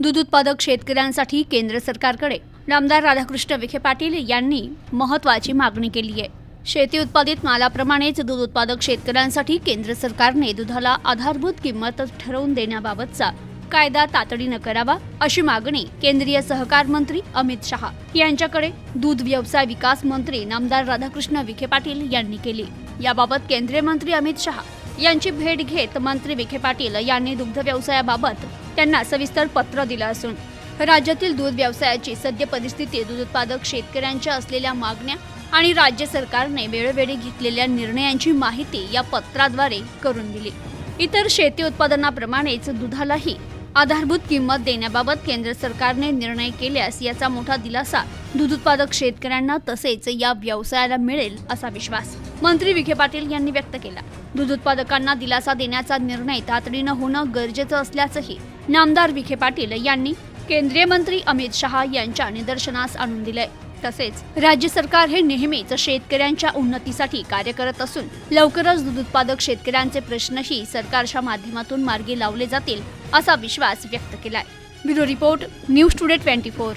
दूध उत्पादक शेतकऱ्यांसाठी केंद्र सरकारकडे नामदार राधाकृष्ण विखे पाटील यांनी महत्वाची मागणी केली आहे. शेती उत्पादित मालाप्रमाणेच दूध उत्पादक शेतकऱ्यांसाठी केंद्र सरकारने दुधाला आधारभूत किंमत ठरवून देण्याबाबतचा कायदा तातडीनं करावा अशी मागणी केंद्रीय सहकार मंत्री अमित शहा यांच्याकडे दूध व्यवसाय विकास मंत्री नामदार राधाकृष्ण विखे पाटील यांनी केली. याबाबत केंद्रीय मंत्री अमित शहा यांची भेट घेत मंत्री विखे पाटील यांनी दुग्ध व्यवसायाबाबत त्यांना सविस्तर पत्र दिलं असून राज्यातील दूध व्यवसायाची सद्य परिस्थिती दूध उत्पादक शेतकऱ्यांच्या असलेल्या मागण्या आणि राज्य सरकारने वेळोवेळी घेतलेल्या निर्णयांची माहिती या पत्राद्वारे करून दिली. इतर शेती उत्पादनाप्रमाणेच दुधालाही आधारभूत किंमत देण्याबाबत केंद्र सरकारने निर्णय केल्यास याचा मोठा दिलासा दूध उत्पादक शेतकऱ्यांना तसेच या व्यवसायाला मिळेल असा विश्वास मंत्री विखे पाटील यांनी व्यक्त केला. दूध उत्पादकांना दिलासा देण्याचा निर्णय तातडीनं होणं गरजेचं असल्याचंही नामदार विखे पाटील यांनी केंद्रीय मंत्री अमित शहा यांच्या निदर्शनास आणून दिले तसेच राज्य सरकार हे नेहमीच शेतकऱ्यांच्या उन्नतीसाठी कार्य करत असून लवकरच दूध उत्पादक शेतकऱ्यांचे प्रश्नही सरकारच्या माध्यमातून मार्गी लावले जातील असा विश्वास व्यक्त केलाय. Bureau report news today twenty four.